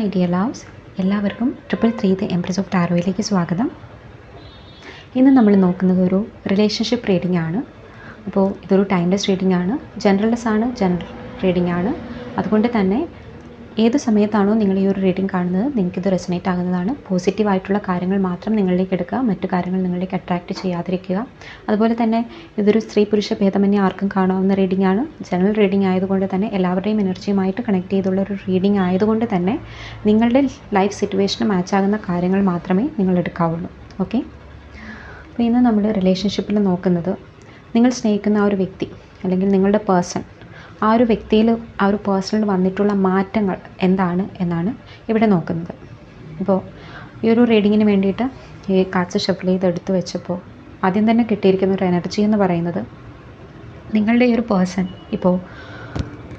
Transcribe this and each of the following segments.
My dear loves എല്ലാവർക്കും triple three the empress of ടാരോയിലേക്ക് സ്വാഗതം. ഇന്ന് നമ്മൾ നോക്കുന്നത് ഒരു റിലേഷൻഷിപ്പ് റീഡിംഗ് ആണ്. അപ്പോൾ ഇതൊരു ടൈംലെസ് റീഡിംഗ് ആണ്. ജനറൽലെസ് ആണ് ജനറൽ റീഡിംഗ് ആണ്. അതുകൊണ്ട് തന്നെ ഏത് സമയത്താണോ നിങ്ങൾ ഈ ഒരു റീഡിംഗ് കാണുന്നത് നിങ്ങൾക്കിത് റെസനേറ്റ് ആകുന്നതാണ്. പോസിറ്റീവ് ആയിട്ടുള്ള കാര്യങ്ങൾ മാത്രം നിങ്ങളിലേക്ക് എടുക്കുക. മറ്റു കാര്യങ്ങൾ നിങ്ങളിലേക്ക് അട്രാക്റ്റ് ചെയ്യാതിരിക്കുക. അതുപോലെ തന്നെ ഇതൊരു സ്ത്രീ പുരുഷ ഭേദമന്യേ ആർക്കും കാണാവുന്ന റീഡിംഗ് ആണ്. ജനറൽ റീഡിംഗ് ആയതുകൊണ്ട് തന്നെ എല്ലാവരുടെയും എനർജിയുമായിട്ട് കണക്ട് ചെയ്തുള്ള ഒരു റീഡിംഗ് ആയതുകൊണ്ട് തന്നെ നിങ്ങളുടെ ലൈഫ് സിറ്റുവേഷന് മാച്ചാകുന്ന കാര്യങ്ങൾ മാത്രമേ നിങ്ങൾ എടുക്കാവുള്ളൂ. ഓക്കെ അപ്പോൾ ഇന്ന് നമ്മൾ റിലേഷൻഷിപ്പിൽ നോക്കുന്നത് നിങ്ങൾ സ്നേഹിക്കുന്ന ആ ഒരു വ്യക്തി അല്ലെങ്കിൽ നിങ്ങളുടെ പേഴ്സൺ ആ ഒരു വ്യക്തിയിൽ ആ ഒരു പേഴ്സണിൽ വന്നിട്ടുള്ള മാറ്റങ്ങൾ എന്താണ് എന്നാണ് ഇവിടെ നോക്കുന്നത്. ഇപ്പോൾ ഈ ഒരു റീഡിങ്ങിന് വേണ്ടിയിട്ട് ഈ കാർഡ്സ് ഷഫിൾ ചെയ്ത് എടുത്തു വെച്ചപ്പോൾ ആദ്യം തന്നെ കിട്ടിയിരിക്കുന്ന ഒരു എനർജി എന്ന് പറയുന്നത് നിങ്ങളുടെ ഈ ഒരു പേഴ്സൺ ഇപ്പോൾ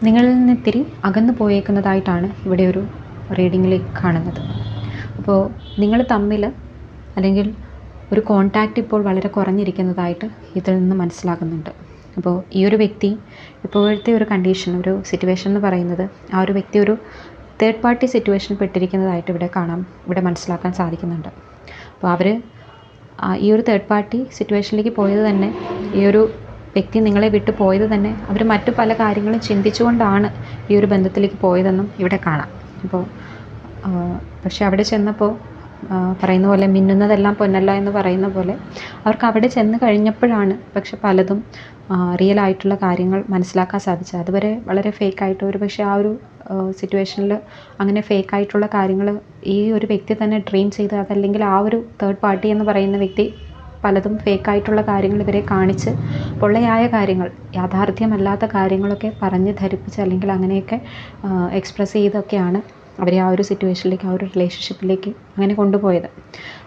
നിങ്ങളിൽ നിന്ന് ഇത്തിരി അകന്നു പോയേക്കുന്നതായിട്ടാണ് ഇവിടെ ഒരു റീഡിങ്ങിൽ കാണുന്നത്. അപ്പോൾ നിങ്ങൾ തമ്മിൽ അല്ലെങ്കിൽ ഒരു കോണ്ടാക്റ്റ് ഇപ്പോൾ വളരെ കുറഞ്ഞിരിക്കുന്നതായിട്ട് ഇതിൽ നിന്ന് മനസ്സിലാകുന്നുണ്ട്. അപ്പോൾ ഈ ഒരു വ്യക്തി ഇപ്പോഴത്തെ ഒരു കണ്ടീഷൻ ഒരു സിറ്റുവേഷൻ എന്ന് പറയുന്നത് ആ ഒരു വ്യക്തി ഒരു തേർഡ് പാർട്ടി സിറ്റുവേഷൻ പെട്ടിരിക്കുന്നതായിട്ട് ഇവിടെ കാണാം ഇവിടെ മനസ്സിലാക്കാൻ സാധിക്കുന്നുണ്ട്. അപ്പോൾ അവർ ഈ ഒരു തേർഡ് പാർട്ടി സിറ്റുവേഷനിലേക്ക് പോയത് തന്നെ ഈ ഒരു വ്യക്തി നിങ്ങളെ വിട്ടു പോയത് തന്നെ അവർ മറ്റു പല കാര്യങ്ങളും ചിന്തിച്ചുകൊണ്ടാണ് ഈ ഒരു ബന്ധത്തിലേക്ക് പോയതെന്നും ഇവിടെ കാണാം. അപ്പോൾ പക്ഷെ അവിടെ ചെന്നപ്പോൾ പറയുന്ന പോലെ മിന്നുന്നതെല്ലാം പൊന്നല്ല എന്ന് പറയുന്ന പോലെ അവർക്ക് അവിടെ ചെന്ന് കഴിഞ്ഞപ്പോഴാണ് പക്ഷെ പലതും റിയൽ ആയിട്ടുള്ള കാര്യങ്ങൾ മനസ്സിലാക്കാൻ സാധിച്ചത്. അതുവരെ വളരെ ഫേക്ക് ആയിട്ട് ഒരു പക്ഷേ ആ ഒരു സിറ്റുവേഷനിൽ അങ്ങനെ ഫേക്ക് ആയിട്ടുള്ള കാര്യങ്ങൾ ഈ ഒരു വ്യക്തി തന്നെ ഡ്രീം ചെയ്ത് അതല്ലെങ്കിൽ ആ ഒരു തേർഡ് പാർട്ടി എന്ന് പറയുന്ന വ്യക്തി പലതും ഫേക്ക് ആയിട്ടുള്ള കാര്യങ്ങൾ ഇവരെ കാണിച്ച് പൊള്ളയായ കാര്യങ്ങൾ യാഥാർത്ഥ്യമല്ലാത്ത കാര്യങ്ങളൊക്കെ പറഞ്ഞ് ധരിപ്പിച്ച് അല്ലെങ്കിൽ അങ്ങനെയൊക്കെ എക്സ്പ്രസ് ചെയ്തൊക്കെയാണ് അവരെ ആ ഒരു സിറ്റുവേഷനിലേക്ക് ആ ഒരു റിലേഷൻഷിപ്പിലേക്ക് അങ്ങനെ കൊണ്ടുപോയത്.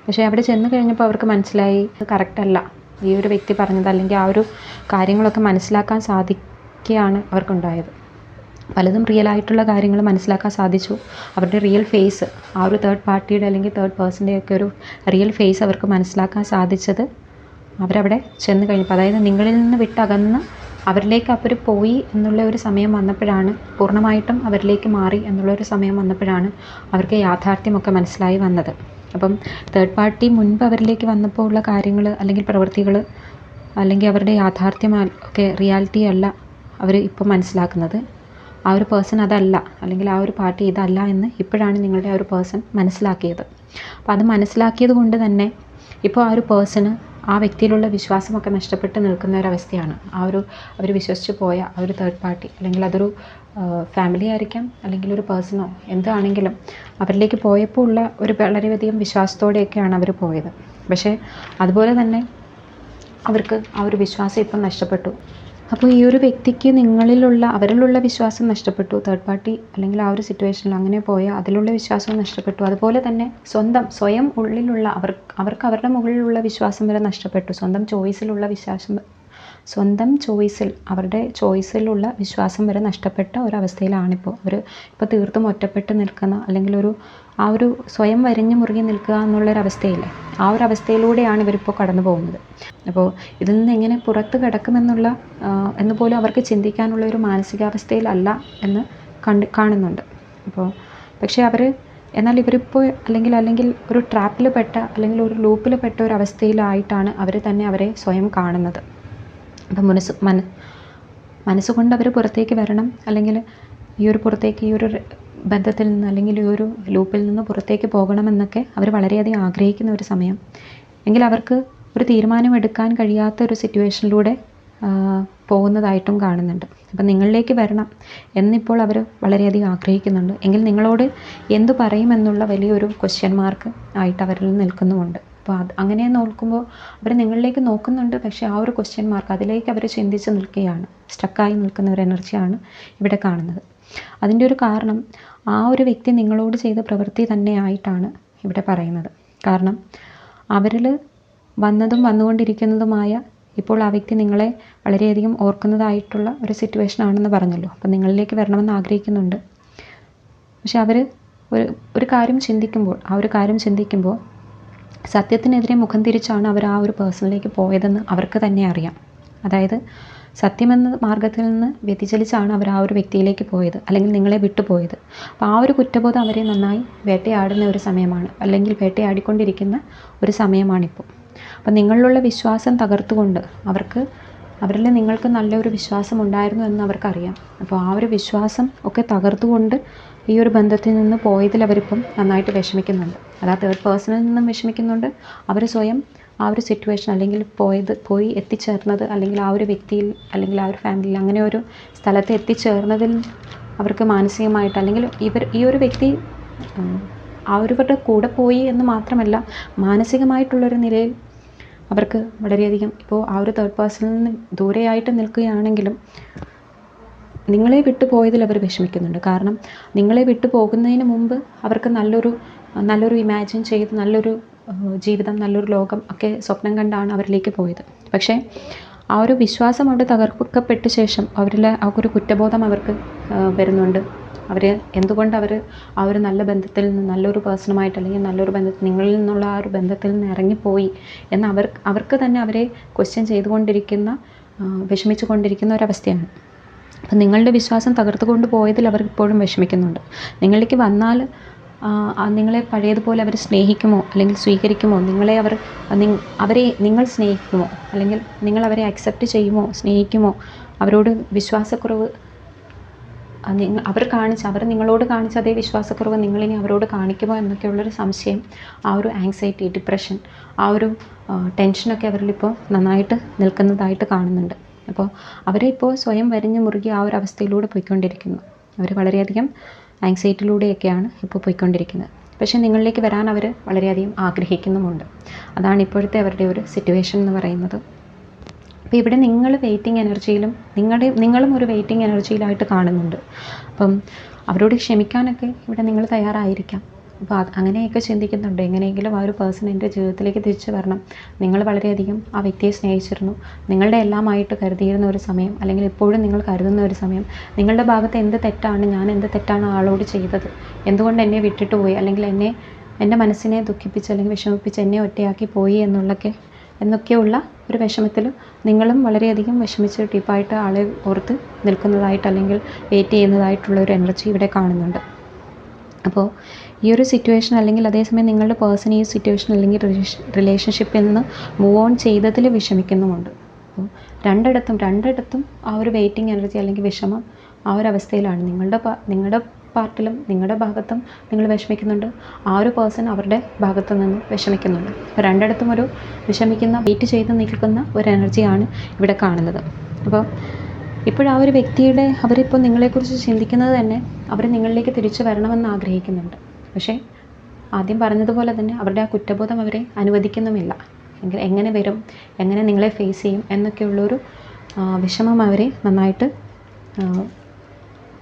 പക്ഷേ അവിടെ ചെന്ന് കഴിഞ്ഞപ്പോൾ അവർക്ക് മനസ്സിലായി കറക്റ്റല്ല ഈ ഒരു വ്യക്തി പറഞ്ഞത് അല്ലെങ്കിൽ ആ ഒരു കാര്യങ്ങളൊക്കെ മനസ്സിലാക്കാൻ സാധിക്കുകയാണ് അവർക്കുണ്ടായത്. പലതും റിയൽ ആയിട്ടുള്ള കാര്യങ്ങൾ മനസ്സിലാക്കാൻ സാധിച്ചു. അവരുടെ റിയൽ ഫേസ് ആ ഒരു തേർഡ് പാർട്ടിയുടെ അല്ലെങ്കിൽ തേർഡ് പേഴ്സന്റെ ഒക്കെ ഒരു റിയൽ ഫേസ് അവർക്ക് മനസ്സിലാക്കാൻ സാധിച്ചത് അവരവിടെ ചെന്ന് കഴിഞ്ഞപ്പോൾ. അതായത് നിങ്ങളിൽ നിന്ന് വിട്ടകന്ന് അവരിലേക്ക് അവർ പോയി എന്നുള്ള ഒരു സമയം വന്നപ്പോഴാണ് പൂർണമായിട്ടും അവരിലേക്ക് മാറി എന്നുള്ള ഒരു സമയം വന്നപ്പോഴാണ് അവർക്ക് യാഥാർത്ഥ്യമൊക്കെ മനസ്സിലായി വന്നത്. അപ്പം തേർഡ് പാർട്ടി മുൻപ് അവരിലേക്ക് വന്നപ്പോൾ ഉള്ള കാര്യങ്ങൾ അല്ലെങ്കിൽ പ്രവൃത്തികൾ അല്ലെങ്കിൽ അവരുടെ യാഥാർത്ഥ്യം ഒക്കെ റിയാലിറ്റി അല്ല അവർ ഇപ്പോൾ മനസ്സിലാക്കുന്നത്. ആ ഒരു പേഴ്സൺ അതല്ല അല്ലെങ്കിൽ ആ ഒരു പാർട്ടി ഇതല്ല എന്ന് ഇപ്പോഴാണ് നിങ്ങളുടെ ആ ഒരു പേഴ്സൺ മനസ്സിലാക്കിയത്. അപ്പോൾ അത് മനസ്സിലാക്കിയത് കൊണ്ട് തന്നെ ഇപ്പോൾ ആ ഒരു പേഴ്സണ് ആ വ്യക്തിയിലുള്ള വിശ്വാസമൊക്കെ നഷ്ടപ്പെട്ട് നിൽക്കുന്ന ഒരവസ്ഥയാണ് ആ ഒരു അവർ വിശ്വസിച്ച് പോയ ആ ഒരു തേർഡ് പാർട്ടി അല്ലെങ്കിൽ അതൊരു ഫാമിലി ആയിരിക്കാം അല്ലെങ്കിൽ ഒരു പേഴ്സണോ എന്താണെങ്കിലും അവരിലേക്ക് പോയപ്പോൾ ഉള്ള ഒരു വളരെയധികം വിശ്വാസത്തോടെയൊക്കെയാണ് അവർ പോയത്. പക്ഷേ അതുപോലെ തന്നെ അവർക്ക് ആ ഒരു വിശ്വാസം ഇപ്പം നഷ്ടപ്പെട്ടു. അപ്പോൾ ഈ ഒരു വ്യക്തിക്ക് നിങ്ങളിലുള്ള അവരിലുള്ള വിശ്വാസം നഷ്ടപ്പെട്ടു. തേർഡ് പാർട്ടി അല്ലെങ്കിൽ ആ ഒരു സിറ്റുവേഷനിൽ അങ്ങനെ പോയ അതിലുള്ള വിശ്വാസവും നഷ്ടപ്പെട്ടു. അതുപോലെ തന്നെ സ്വന്തം സ്വയം ഉള്ളിലുള്ള അവർ അവർക്ക് അവരുടെ മുകളിലുള്ള വിശ്വാസം വരെ നഷ്ടപ്പെട്ടു. സ്വന്തം ചോയ്സിലുള്ള വിശ്വാസം സ്വന്തം ചോയ്സിൽ അവരുടെ ചോയ്സിലുള്ള വിശ്വാസം വരെ നഷ്ടപ്പെട്ട ഒരവസ്ഥയിലാണിപ്പോൾ അവർ ഇപ്പോൾ തീർത്തും ഒറ്റപ്പെട്ട് നിൽക്കുന്ന അല്ലെങ്കിൽ ഒരു ആ ഒരു സ്വയം വരഞ്ഞു മുറുകി നിൽക്കുക എന്നുള്ളൊരവസ്ഥയില്ലേ? ആ ഒരു അവസ്ഥയിലൂടെയാണ് ഇവരിപ്പോൾ കടന്നു പോകുന്നത്. അപ്പോൾ ഇതിൽ നിന്ന് എങ്ങനെ പുറത്ത് കിടക്കുമെന്നുള്ള എന്ന് പോലും അവർക്ക് ചിന്തിക്കാനുള്ള ഒരു മാനസികാവസ്ഥയിലല്ല എന്ന് കണ്ട് കാണുന്നുണ്ട്. അപ്പോൾ പക്ഷേ അവർ എന്നാൽ ഇവരിപ്പോൾ അല്ലെങ്കിൽ അല്ലെങ്കിൽ ഒരു ട്രാപ്പിൽ പെട്ട അല്ലെങ്കിൽ ഒരു ലൂപ്പിൽ പെട്ട ഒരു അവസ്ഥയിലായിട്ടാണ് അവർ തന്നെ അവരെ സ്വയം കാണുന്നത്. അപ്പം മനസ്സ് മന മനസ്സുകൊണ്ട് അവർ പുറത്തേക്ക് വരണം. അല്ലെങ്കിൽ ഈ ഒരു പുറത്തേക്ക് ഈ ഒരു ബന്ധത്തിൽ നിന്ന് അല്ലെങ്കിൽ ഈ ഒരു ലൂപ്പിൽ നിന്ന് പുറത്തേക്ക് പോകണമെന്നൊക്കെ അവർ വളരെയധികം ആഗ്രഹിക്കുന്ന ഒരു സമയം. എങ്കിൽ അവർക്ക് ഒരു തീരുമാനമെടുക്കാൻ കഴിയാത്ത ഒരു സിറ്റുവേഷനിലൂടെ പോകുന്നതായിട്ടും കാണുന്നുണ്ട്. അപ്പം നിങ്ങളിലേക്ക് വരണം എന്നിപ്പോൾ അവർ വളരെയധികം ആഗ്രഹിക്കുന്നുണ്ട്. എങ്കിൽ നിങ്ങളോട് എന്തു പറയുമെന്നുള്ള വലിയൊരു ക്വസ്റ്റ്യൻ മാർക്ക് ആയിട്ട് അവരിൽ നിൽക്കുന്നുമുണ്ട്. അപ്പോൾ അത് അങ്ങനെ നോക്കുമ്പോൾ അവർ നിങ്ങളിലേക്ക് നോക്കുന്നുണ്ട് പക്ഷേ ആ ഒരു ക്വസ്റ്റ്യൻ മാർക്ക് അതിലേക്ക് അവർ ചിന്തിച്ച് നിൽക്കുകയാണ്. സ്റ്റക്കായി നിൽക്കുന്ന ഒരു എനർജിയാണ് ഇവിടെ കാണുന്നത്. അതിന്റെ ഒരു കാരണം ആ ഒരു വ്യക്തി നിങ്ങളോട് ചെയ്ത പ്രവൃത്തി തന്നെയായിട്ടാണ് ഇവിടെ പറയുന്നത്. കാരണം അവരിൽ വന്നതും വന്നുകൊണ്ടിരിക്കുന്നതുമായ ഇപ്പോൾ ആ വ്യക്തി നിങ്ങളെ വളരെയധികം ഓർക്കുന്നതായിട്ടുള്ള ഒരു സിറ്റുവേഷൻ ആണെന്ന് പറഞ്ഞല്ലോ. അപ്പം നിങ്ങളിലേക്ക് വരണമെന്ന് ആഗ്രഹിക്കുന്നുണ്ട്. പക്ഷെ അവർ ഒരു ഒരു കാര്യം ചിന്തിക്കുമ്പോൾ ആ ഒരു കാര്യം ചിന്തിക്കുമ്പോൾ സത്യത്തിനെതിരെ മുഖം തിരിച്ചാണ് അവർ ആ ഒരു പേഴ്സണിലേക്ക് പോയതെന്ന് അവർക്ക് തന്നെ അറിയാം. അതായത് സത്യമെന്ന മാർഗത്തിൽ നിന്ന് വ്യതിചലിച്ചാണ് അവർ ആ ഒരു വ്യക്തിയിലേക്ക് പോയത് അല്ലെങ്കിൽ നിങ്ങളെ വിട്ടുപോയത്. അപ്പോൾ ആ ഒരു കുറ്റബോധം അവരെ നന്നായി വേട്ടയാടുന്ന ഒരു സമയമാണ് അല്ലെങ്കിൽ വേട്ടയാടിക്കൊണ്ടിരിക്കുന്ന ഒരു സമയമാണിപ്പോൾ. അപ്പോൾ നിങ്ങളിലുള്ള വിശ്വാസം തകർത്തുകൊണ്ട് അവർക്ക് അവരിൽ നിങ്ങൾക്ക് നല്ലൊരു വിശ്വാസം ഉണ്ടായിരുന്നു എന്ന് അവർക്കറിയാം. അപ്പോൾ ആ ഒരു വിശ്വാസം ഒക്കെ തകർത്തുകൊണ്ട് ഈ ഒരു ബന്ധത്തിൽ നിന്ന് പോയതിൽ അവരിപ്പം നന്നായിട്ട് വിഷമിക്കുന്നുണ്ട്. അതാ തേർഡ് പേഴ്സണിൽ നിന്നും വിഷമിക്കുന്നുണ്ട്. അവർ സ്വയം ആ ഒരു സിറ്റുവേഷൻ അല്ലെങ്കിൽ പോയത് പോയി എത്തിച്ചേർന്നത് അല്ലെങ്കിൽ ആ ഒരു വ്യക്തിയിൽ അല്ലെങ്കിൽ ആ ഒരു ഫാമിലിയിൽ അങ്ങനെ ഒരു സ്ഥലത്ത് എത്തിച്ചേർന്നതിൽ അവർക്ക് മാനസികമായിട്ട് അല്ലെങ്കിൽ ഇവർ ഈ ഒരു വ്യക്തി അവരുടെ കൂടെ പോയി എന്ന് മാത്രമല്ല മാനസികമായിട്ടുള്ളൊരു നിലയിൽ അവർക്ക് വളരെയധികം ഇപ്പോൾ ആ ഒരു തേർഡ് പേഴ്സണിൽ നിന്ന് ദൂരെയായിട്ട് നിൽക്കുകയാണെങ്കിലും നിങ്ങളെ വിട്ടു പോയതിൽ അവർ വിഷമിക്കുന്നുണ്ട്. കാരണം നിങ്ങളെ വിട്ടു പോകുന്നതിന് മുമ്പ് അവർക്ക് നല്ലൊരു നല്ലൊരു ഇമാജിൻ ചെയ്ത് നല്ലൊരു ജീവിതം നല്ലൊരു ലോകം ഒക്കെ സ്വപ്നം കണ്ടാണ് അവരിലേക്ക് പോയത്. പക്ഷേ ആ ഒരു വിശ്വാസം അവിടെ തകർക്കപ്പെട്ട ശേഷം അവരിൽ ആ ഒരു കുറ്റബോധം അവർക്ക് വരുന്നുണ്ട്. അവർ എന്തുകൊണ്ട് അവർ ആ ഒരു നല്ല ബന്ധത്തിൽ നിന്ന് നല്ലൊരു പേഴ്സണുമായിട്ട് അല്ലെങ്കിൽ നല്ലൊരു ബന്ധത്തിൽ നിങ്ങളിൽ നിന്നുള്ള ആ ഒരു ബന്ധത്തിൽ നിന്ന് ഇറങ്ങിപ്പോയി എന്ന് അവർ അവർക്ക് തന്നെ അവരെ ക്വസ്റ്റ്യൻ ചെയ്തുകൊണ്ടിരിക്കുന്ന വിഷമിച്ചു കൊണ്ടിരിക്കുന്ന ഒരവസ്ഥയാണ് അപ്പം നിങ്ങളുടെ വിശ്വാസം തകർത്തുകൊണ്ട് പോയതിൽ അവർ ഇപ്പോഴും വിഷമിക്കുന്നുണ്ട്. നിങ്ങളിലേക്ക് വന്നാൽ നിങ്ങളെ പഴയതുപോലെ അവർ സ്നേഹിക്കുമോ? അല്ലെങ്കിൽ സ്വീകരിക്കുമോ? നിങ്ങളെ അവർ അവരെ നിങ്ങൾ സ്നേഹിക്കുമോ? അല്ലെങ്കിൽ നിങ്ങൾ അവരെ അക്സെപ്റ്റ് ചെയ്യുമോ? സ്നേഹിക്കുമോ? അവരോട് വിശ്വാസക്കുറവ് അവർ കാണിച്ച അവർ നിങ്ങളോട് കാണിച്ച അതേ വിശ്വാസക്കുറവ് നിങ്ങളിനി അവരോട് കാണിക്കുമോ എന്നൊക്കെയുള്ളൊരു സംശയം ആ ഒരു ആങ്സൈറ്റി ഡിപ്രഷൻ ആ ഒരു ടെൻഷനൊക്കെ അവരിലിപ്പോൾ നന്നായിട്ട് നിൽക്കുന്നതായിട്ട് കാണുന്നുണ്ട്. അപ്പോൾ അവരെ ഇപ്പോൾ സ്വയം വരിഞ്ഞ് മുറുകി ആ ഒരു അവസ്ഥയിലൂടെ പോയിക്കൊണ്ടിരിക്കുന്നു. അവർ വളരെയധികം ആങ്സൈറ്റിയിലൂടെയൊക്കെയാണ് ഇപ്പോൾ പോയിക്കൊണ്ടിരിക്കുന്നത്. പക്ഷേ നിങ്ങളിലേക്ക് വരാൻ അവർ വളരെയധികം ആഗ്രഹിക്കുന്നുമുണ്ട്. അതാണ് ഇപ്പോഴത്തെ അവരുടെ ഒരു സിറ്റുവേഷൻ എന്ന് പറയുന്നത്. അപ്പോൾ ഇവിടെ നിങ്ങൾ വെയിറ്റിംഗ് എനർജിയിലും നിങ്ങളുടെ നിങ്ങളും ഒരു വെയിറ്റിംഗ് എനർജിയിലായിട്ട് കാണുന്നുണ്ട്. അപ്പം അവരോട് ക്ഷമിക്കാനൊക്കെ ഇവിടെ നിങ്ങൾ തയ്യാറായിരിക്കാം. അപ്പോൾ അങ്ങനെയൊക്കെ ചിന്തിക്കുന്നുണ്ട്. എങ്ങനെയെങ്കിലും ആ ഒരു പേഴ്സൺ എന്റെ ജീവിതത്തിലേക്ക് തിരിച്ചു വരണം. നിങ്ങൾ വളരെയധികം ആ വ്യക്തിയെ സ്നേഹിച്ചിരുന്നു. നിങ്ങളുടെ എല്ലാമായിട്ട് കരുതിയിരുന്ന ഒരു സമയം അല്ലെങ്കിൽ ഇപ്പോഴും നിങ്ങൾ കരുതുന്ന ഒരു സമയം നിങ്ങളുടെ ഭാഗത്ത് എന്ത് തെറ്റാണ് ഞാൻ എന്ത് തെറ്റാണ് ആളോട് ചെയ്തത് എന്തുകൊണ്ട് എന്നെ വിട്ടിട്ട് പോയി അല്ലെങ്കിൽ എന്നെ എന്റെ മനസ്സിനെ ദുഃഖിപ്പിച്ച് അല്ലെങ്കിൽ വിഷമിപ്പിച്ച് എന്നെ ഒറ്റയാക്കി പോയി എന്നുള്ളൊക്കെ എന്നൊക്കെയുള്ള ഒരു വിഷമത്തിൽ നിങ്ങളും വളരെയധികം വിഷമിച്ച് ഡീപ്പായിട്ട് ആളെ ഓർത്ത് നിൽക്കുന്നതായിട്ട് അല്ലെങ്കിൽ വെയിറ്റ് ചെയ്യുന്നതായിട്ടുള്ള ഒരു എനർജി ഇവിടെ കാണുന്നുണ്ട്. അപ്പോൾ ഈ ഒരു സിറ്റുവേഷൻ അല്ലെങ്കിൽ അതേസമയം നിങ്ങളുടെ പേഴ്സൺ ഈ സിറ്റുവേഷൻ അല്ലെങ്കിൽ റിലേഷൻഷിപ്പിൽ നിന്ന് മൂവ് ഓൺ ചെയ്തതിൽ വിഷമിക്കുന്നുമുണ്ട്. അപ്പോൾ രണ്ടിടത്തും രണ്ടിടത്തും ആ ഒരു വെയിറ്റിംഗ് എനർജി അല്ലെങ്കിൽ വിഷമം ആ ഒരു അവസ്ഥയിലാണ്. നിങ്ങളുടെ നിങ്ങളുടെ പാർട്ടിലും നിങ്ങളുടെ ഭാഗത്തും നിങ്ങൾ വിഷമിക്കുന്നുണ്ട്. ആ ഒരു പേഴ്സൺ അവരുടെ ഭാഗത്തു നിന്ന് വിഷമിക്കുന്നുണ്ട്. അപ്പോൾ രണ്ടിടത്തും ഒരു വിഷമിക്കുന്ന വെയിറ്റ് ചെയ്ത് നിൽക്കുന്ന ഒരു എനർജിയാണ് ഇവിടെ കാണുന്നത്. അപ്പോൾ ഇപ്പോൾ ആ ഒരു വ്യക്തിയുടെ അവരിപ്പോൾ നിങ്ങളെക്കുറിച്ച് ചിന്തിക്കുന്നത് തന്നെ അവർ നിങ്ങളിലേക്ക് തിരിച്ചു വരണമെന്ന് ആഗ്രഹിക്കുന്നുണ്ട്. പക്ഷേ ആദ്യം പറഞ്ഞതുപോലെ തന്നെ അവരുടെ ആ കുറ്റബോധം അവരെ അനുവദിക്കുന്നുമില്ല. എങ്കിൽ എങ്ങനെ വരും? എങ്ങനെ നിങ്ങളെ ഫേസ് ചെയ്യും? എന്നൊക്കെയുള്ളൊരു വിഷമം അവരെ നന്നായിട്ട്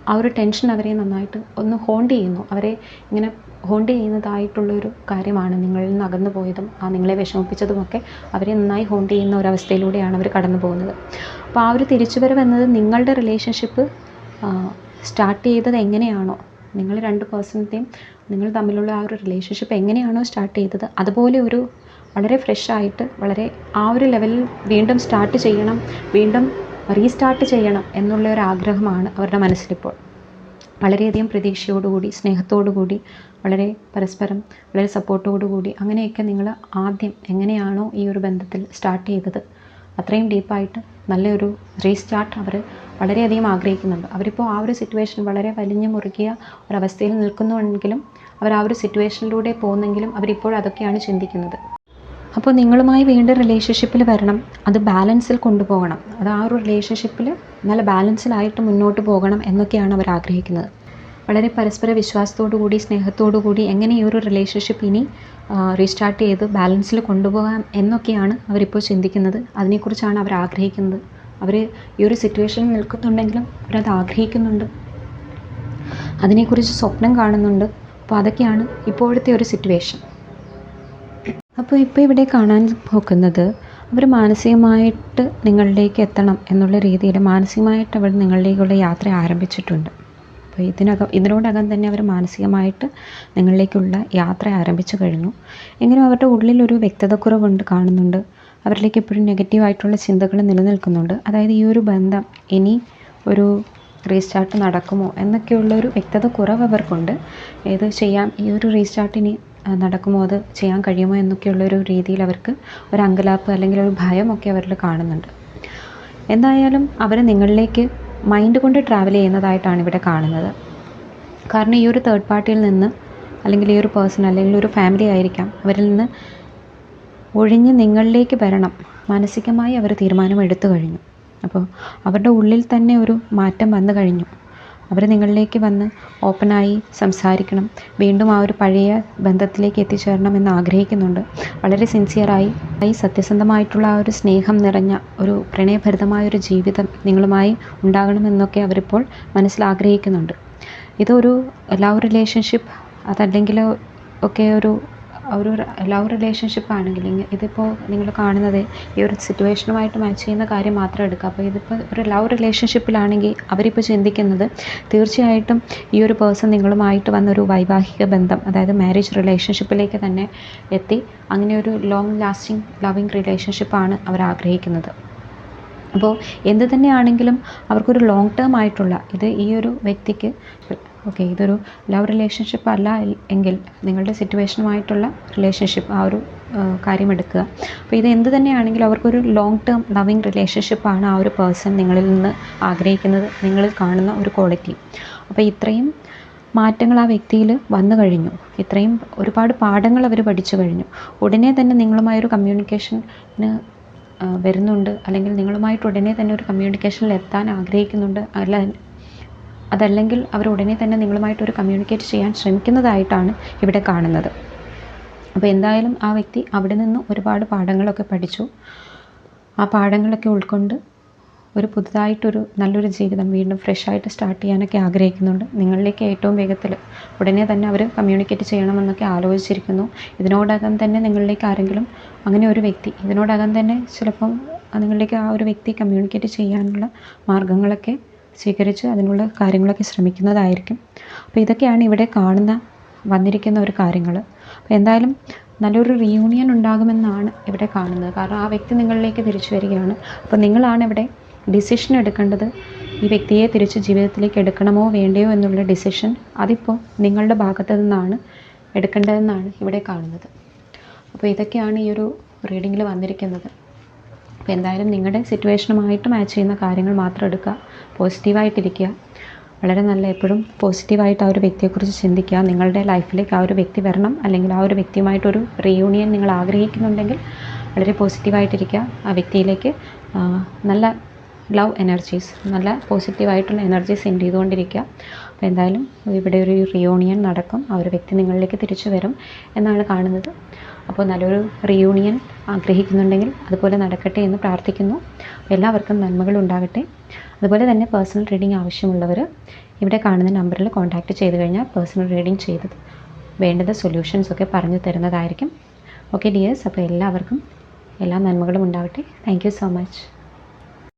ആ ഒരു ടെൻഷൻ അവരെ നന്നായിട്ട് ഒന്ന് ഹോണ്ട് ചെയ്യുന്നു. അവരെ ഇങ്ങനെ ഹോണ്ട് ചെയ്യുന്നതായിട്ടുള്ളൊരു കാര്യമാണ് നിങ്ങളിൽ നിന്ന് അകന്നു പോയതും ആ നിങ്ങളെ വിഷമിപ്പിച്ചതുമൊക്കെ അവരെ നന്നായി ഹോണ്ട് ചെയ്യുന്ന ഒരവസ്ഥയിലൂടെയാണ് അവർ കടന്നു പോകുന്നത്. അപ്പോൾ ആ ഒരു തിരിച്ചുവരവ് എന്നത് നിങ്ങളുടെ റിലേഷൻഷിപ്പ് സ്റ്റാർട്ട് ചെയ്തത് എങ്ങനെയാണോ? നിങ്ങൾ രണ്ട് പേഴ്സണിന്റെയും നിങ്ങൾ തമ്മിലുള്ള ആ ഒരു റിലേഷൻഷിപ്പ് എങ്ങനെയാണോ സ്റ്റാർട്ട് ചെയ്തത്? അതുപോലെ ഒരു വളരെ ഫ്രഷ് ആയിട്ട് വളരെ ആ ഒരു ലെവലിൽ വീണ്ടും സ്റ്റാർട്ട് ചെയ്യണം വീണ്ടും റീസ്റ്റാർട്ട് ചെയ്യണം എന്നുള്ള ഒരു ആഗ്രഹമാണ് അവരുടെ മനസ്സിലിപ്പോൾ. വളരെയധികം പ്രതീക്ഷയോടുകൂടി സ്നേഹത്തോടുകൂടി വളരെ പരസ്പരം വളരെ സപ്പോർട്ടോടുകൂടി അങ്ങനെയൊക്കെ നിങ്ങൾ ആദ്യം എങ്ങനെയാണോ ഈ ഒരു ബന്ധത്തിൽ സ്റ്റാർട്ട് ചെയ്തത്? അത്രയും ഡീപ്പായിട്ട് നല്ലൊരു റീസ്റ്റാർട്ട് അവർ വളരെയധികം ആഗ്രഹിക്കുന്നുണ്ട്. അവരിപ്പോൾ ആ ഒരു സിറ്റുവേഷൻ വളരെ വലിഞ്ഞു മുറുകിയ ഒരവസ്ഥയിൽ നിൽക്കുന്നുവെങ്കിലും അവർ ആ ഒരു സിറ്റുവേഷനിലൂടെ പോകുന്നെങ്കിലും അവരിപ്പോൾ അതൊക്കെയാണ് ചിന്തിക്കുന്നത്. അപ്പോൾ നിങ്ങളുമായി വീണ്ടും റിലേഷൻഷിപ്പിൽ വരണം. അത് ബാലൻസിൽ കൊണ്ടുപോകണം. അത് ആ ഒരു റിലേഷൻഷിപ്പിൽ നല്ല ബാലൻസിലായിട്ട് മുന്നോട്ട് പോകണം എന്നൊക്കെയാണ് അവർ ആഗ്രഹിക്കുന്നത്. വളരെ പരസ്പര വിശ്വാസത്തോടു കൂടി സ്നേഹത്തോടു കൂടി എങ്ങനെ ഈ ഒരു റിലേഷൻഷിപ്പ് ഇനി റീസ്റ്റാർട്ട് ചെയ്ത് ബാലൻസിൽ കൊണ്ടുപോകാം എന്നൊക്കെയാണ് അവരിപ്പോൾ ചിന്തിക്കുന്നത്. അതിനെക്കുറിച്ചാണ് അവർ ആഗ്രഹിക്കുന്നത്. അവർ ഈ ഒരു സിറ്റുവേഷനിൽ നിൽക്കുന്നുണ്ടെങ്കിലും അവരത് ആഗ്രഹിക്കുന്നുണ്ട്. അതിനെക്കുറിച്ച് സ്വപ്നം കാണുന്നുണ്ട്. അപ്പോൾ അതൊക്കെയാണ് ഇപ്പോഴത്തെ ഒരു സിറ്റുവേഷൻ അപ്പോൾ ഇപ്പോൾ ഇവിടെ കാണാൻ നോക്കുന്നത് അവർ മാനസികമായിട്ട് നിങ്ങളിലേക്ക് എത്തണം എന്നുള്ള രീതിയിൽ മാനസികമായിട്ട് അവർ നിങ്ങളിലേക്കുള്ള യാത്ര ആരംഭിച്ചിട്ടുണ്ട്. അപ്പോൾ ഇതിനകം ഇതിനോടകം തന്നെ അവർ മാനസികമായിട്ട് നിങ്ങളിലേക്കുള്ള യാത്ര ആരംഭിച്ചു കഴിഞ്ഞു. എങ്കിലും അവരുടെ ഉള്ളിലൊരു വ്യക്തതക്കുറവുണ്ട് കാണുന്നുണ്ട്. അവരിലേക്ക് എപ്പോഴും നെഗറ്റീവായിട്ടുള്ള ചിന്തകൾ നിലനിൽക്കുന്നുണ്ട്. അതായത് ഈ ഒരു ബന്ധം ഇനി ഒരു റീസ്റ്റാർട്ട് നടക്കുമോ എന്നൊക്കെയുള്ള ഒരു വ്യക്തത കുറവ് അവർക്കുണ്ട്. ഏത് ചെയ്യാം ഈ ഒരു റീസ്റ്റാർട്ട് ഇനി നടക്കുമോ അത് ചെയ്യാൻ കഴിയുമോ എന്നൊക്കെയുള്ള ഒരു രീതിയിൽ അവർക്ക് ഒരു അങ്കലാപ്പ് അല്ലെങ്കിൽ ഒരു ഭയമൊക്കെ അവരിൽ കാണുന്നുണ്ട്. എന്തായാലും അവർ നിങ്ങളിലേക്ക് മൈൻഡ് കൊണ്ട് ട്രാവൽ ചെയ്യുന്നതായിട്ടാണ് ഇവിടെ കാണുന്നത്. കാരണം ഈ ഒരു തേർഡ് പാർട്ടിയിൽ നിന്ന് അല്ലെങ്കിൽ ഈ ഒരു പേഴ്സൺ അല്ലെങ്കിൽ ഒരു ഫാമിലി ആയിരിക്കാം അവരിൽ നിന്ന് ഒഴിഞ്ഞ് നിങ്ങളിലേക്ക് വരണം. മാനസികമായി അവർ തീരുമാനം എടുത്തു കഴിഞ്ഞു. അപ്പോൾ അവരുടെ ഉള്ളിൽ തന്നെ ഒരു മാറ്റം വന്നു കഴിഞ്ഞു. അവർ നിങ്ങളിലേക്ക് വന്ന് ഓപ്പണായി സംസാരിക്കണം. വീണ്ടും ആ ഒരു പഴയ ബന്ധത്തിലേക്ക് എത്തിച്ചേരണം എന്ന് ആഗ്രഹിക്കുന്നുണ്ട്. വളരെ സിൻസിയറായി ഈ സത്യസന്ധമായിട്ടുള്ള ആ ഒരു സ്നേഹം നിറഞ്ഞ ഒരു പ്രണയഭരിതമായ ഒരു ജീവിതം നിങ്ങളുമായി ഉണ്ടാകണമെന്നൊക്കെ അവരിപ്പോൾ മനസ്സിൽ ആഗ്രഹിക്കുന്നുണ്ട്. ഇതൊരു ലവ് റിലേഷൻഷിപ്പ് അതല്ലെങ്കിൽ ഒക്കെ ഒരു ഒരു ലവ് റിലേഷൻഷിപ്പ് ആണെങ്കിൽ ഇതിപ്പോൾ നിങ്ങൾ കാണുന്നത് ഈ ഒരു സിറ്റുവേഷനുമായിട്ട് മാച്ച് ചെയ്യുന്ന കാര്യം മാത്രം എടുക്കുക. അപ്പോൾ ഇതിപ്പോൾ ഒരു ലവ് റിലേഷൻഷിപ്പിലാണെങ്കിൽ അവരിപ്പോൾ ചിന്തിക്കുന്നത് തീർച്ചയായിട്ടും ഈ ഒരു പേഴ്സൺ നിങ്ങളുമായിട്ട് വന്നൊരു വൈവാഹിക ബന്ധം അതായത് മാരേജ് റിലേഷൻഷിപ്പിലേക്ക് തന്നെ എത്തി. അങ്ങനെ ഒരു ലോങ് ലാസ്റ്റിംഗ് ലവിങ് റിലേഷൻഷിപ്പാണ് അവർ ആഗ്രഹിക്കുന്നത്. അപ്പോൾ എന്ത് തന്നെയാണെങ്കിലും അവർക്കൊരു ലോങ് ടേം ആയിട്ടുള്ള ഇത് ഈ ഒരു വ്യക്തിക്ക് ഓക്കെ ഇതൊരു ലവ് റിലേഷൻഷിപ്പ് അല്ല എങ്കിൽ നിങ്ങളുടെ സിറ്റുവേഷനുമായിട്ടുള്ള റിലേഷൻഷിപ്പ് ആ ഒരു കാര്യം എടുക്കുക. അപ്പോൾ ഇത് എന്ത് തന്നെയാണെങ്കിലും അവർക്കൊരു ലോങ് ടേം ലവിങ് റിലേഷൻഷിപ്പാണ് ആ ഒരു പേഴ്സൺ നിങ്ങളിൽ നിന്ന് ആഗ്രഹിക്കുന്നത് നിങ്ങളിൽ കാണുന്ന ഒരു ക്വാളിറ്റി അപ്പോൾ ഇത്രയും മാറ്റങ്ങൾ ആ വ്യക്തിയിൽ വന്നു കഴിഞ്ഞു. ഇത്രയും ഒരുപാട് പാഠങ്ങൾ അവർ പഠിച്ചു കഴിഞ്ഞു. ഉടനെ തന്നെ നിങ്ങളുമായൊരു കമ്മ്യൂണിക്കേഷന് വരുന്നുണ്ട്. അല്ലെങ്കിൽ നിങ്ങളുമായിട്ട് ഉടനെ തന്നെ ഒരു കമ്മ്യൂണിക്കേഷനിൽ എത്താൻ ആഗ്രഹിക്കുന്നുണ്ട്. അല്ല അതല്ലെങ്കിൽ അവർ ഉടനെ തന്നെ നിങ്ങളുമായിട്ട് ഒരു കമ്മ്യൂണിക്കേറ്റ് ചെയ്യാൻ ശ്രമിക്കുന്നതായിട്ടാണ് ഇവിടെ കാണുന്നത്. അപ്പോൾ എന്തായാലും ആ വ്യക്തി അവിടെ നിന്ന് ഒരുപാട് പാഠങ്ങളൊക്കെ പഠിച്ചു. ആ പാഠങ്ങളൊക്കെ ഉൾക്കൊണ്ട് ഒരു പുതുതായിട്ടൊരു നല്ലൊരു ജീവിതം വീണ്ടും ഫ്രഷായിട്ട് സ്റ്റാർട്ട് ചെയ്യാനൊക്കെ ആഗ്രഹിക്കുന്നുണ്ട്. നിങ്ങളിലേക്ക് ഏറ്റവും വേഗത്തിൽ ഉടനെ തന്നെ അവർ കമ്മ്യൂണിക്കേറ്റ് ചെയ്യണമെന്നൊക്കെ ആലോചിച്ചിരിക്കുന്നു. ഇതിനോടകം തന്നെ നിങ്ങളിലേക്ക് ആരെങ്കിലും അങ്ങനെ ഒരു വ്യക്തി ഇതിനോടകം തന്നെ ചിലപ്പം നിങ്ങളിലേക്ക് ആ ഒരു വ്യക്തി കമ്മ്യൂണിക്കേറ്റ് ചെയ്യാനുള്ള മാർഗങ്ങളൊക്കെ സ്വീകരിച്ച് അതിനുള്ള കാര്യങ്ങളൊക്കെ ശ്രമിക്കുന്നതായിരിക്കും. അപ്പോൾ ഇതൊക്കെയാണ് ഇവിടെ കാണുന്ന വന്നിരിക്കുന്ന ഒരു കാര്യങ്ങൾ അപ്പോൾ എന്തായാലും നല്ലൊരു റീയൂണിയൻ ഉണ്ടാകുമെന്നാണ് ഇവിടെ കാണുന്നത്. കാരണം ആ വ്യക്തി നിങ്ങളിലേക്ക് തിരിച്ചു വരികയാണ്. അപ്പോൾ നിങ്ങളാണ് ഇവിടെ ഡിസിഷൻ എടുക്കേണ്ടത്. ഈ വ്യക്തിയെ തിരിച്ച് ജീവിതത്തിലേക്ക് എടുക്കണമോ വേണ്ടയോ എന്നുള്ള ഡിസിഷൻ അതിപ്പോൾ നിങ്ങളുടെ ഭാഗത്തു നിന്നാണ് എടുക്കേണ്ടതെന്നാണ് ഇവിടെ കാണുന്നത്. അപ്പോൾ ഇതൊക്കെയാണ് ഈ ഒരു റീഡിങ്ങിൽ വന്നിരിക്കുന്നത്. അപ്പോൾ എന്തായാലും നിങ്ങളുടെ സിറ്റുവേഷനുമായിട്ട് മാച്ച് ചെയ്യുന്ന കാര്യങ്ങൾ മാത്രം എടുക്കുക. പോസിറ്റീവായിട്ടിരിക്കുക. വളരെ നല്ല എപ്പോഴും പോസിറ്റീവായിട്ട് ആ ഒരു വ്യക്തിയെക്കുറിച്ച് ചിന്തിക്കുക. നിങ്ങളുടെ ലൈഫിലേക്ക് ആ ഒരു വ്യക്തി വരണം. അല്ലെങ്കിൽ ആ ഒരു വ്യക്തിയുമായിട്ടൊരു റീയൂണിയൻ നിങ്ങൾ ആഗ്രഹിക്കുന്നുണ്ടെങ്കിൽ വളരെ പോസിറ്റീവായിട്ടിരിക്കുക. ആ വ്യക്തിയിലേക്ക് നല്ല ലവ് എനർജീസ് നല്ല പോസിറ്റീവായിട്ടുള്ള എനർജി സെൻഡ് ചെയ്തുകൊണ്ടിരിക്കുക. അപ്പോൾ എന്തായാലും ഇവിടെ ഒരു റിയൂണിയൻ നടക്കും. ആ ഒരു വ്യക്തി നിങ്ങളിലേക്ക് തിരിച്ചു വരും എന്നാണ് കാണുന്നത്. അപ്പോൾ നല്ലൊരു റിയൂണിയൻ ആഗ്രഹിക്കുന്നുണ്ടെങ്കിൽ അതുപോലെ നടക്കട്ടെ എന്ന് പ്രാർത്ഥിക്കുന്നു. എല്ലാവർക്കും നന്മകൾ ഉണ്ടാകട്ടെ. അതുപോലെ തന്നെ പേഴ്സണൽ റീഡിംഗ് ആവശ്യമുള്ളവർ ഇവിടെ കാണുന്ന നമ്പറിൽ കോൺടാക്റ്റ് ചെയ്ത് കഴിഞ്ഞാൽ പേഴ്സണൽ റീഡിംഗ് ചെയ്തത് വേണ്ടത് സൊല്യൂഷൻസ് ഒക്കെ പറഞ്ഞു തരുന്നതായിരിക്കും. ഓക്കെ ഡിയേഴ്സ് അപ്പോൾ എല്ലാവർക്കും എല്ലാ നന്മകളും ഉണ്ടാവട്ടെ. Thank so much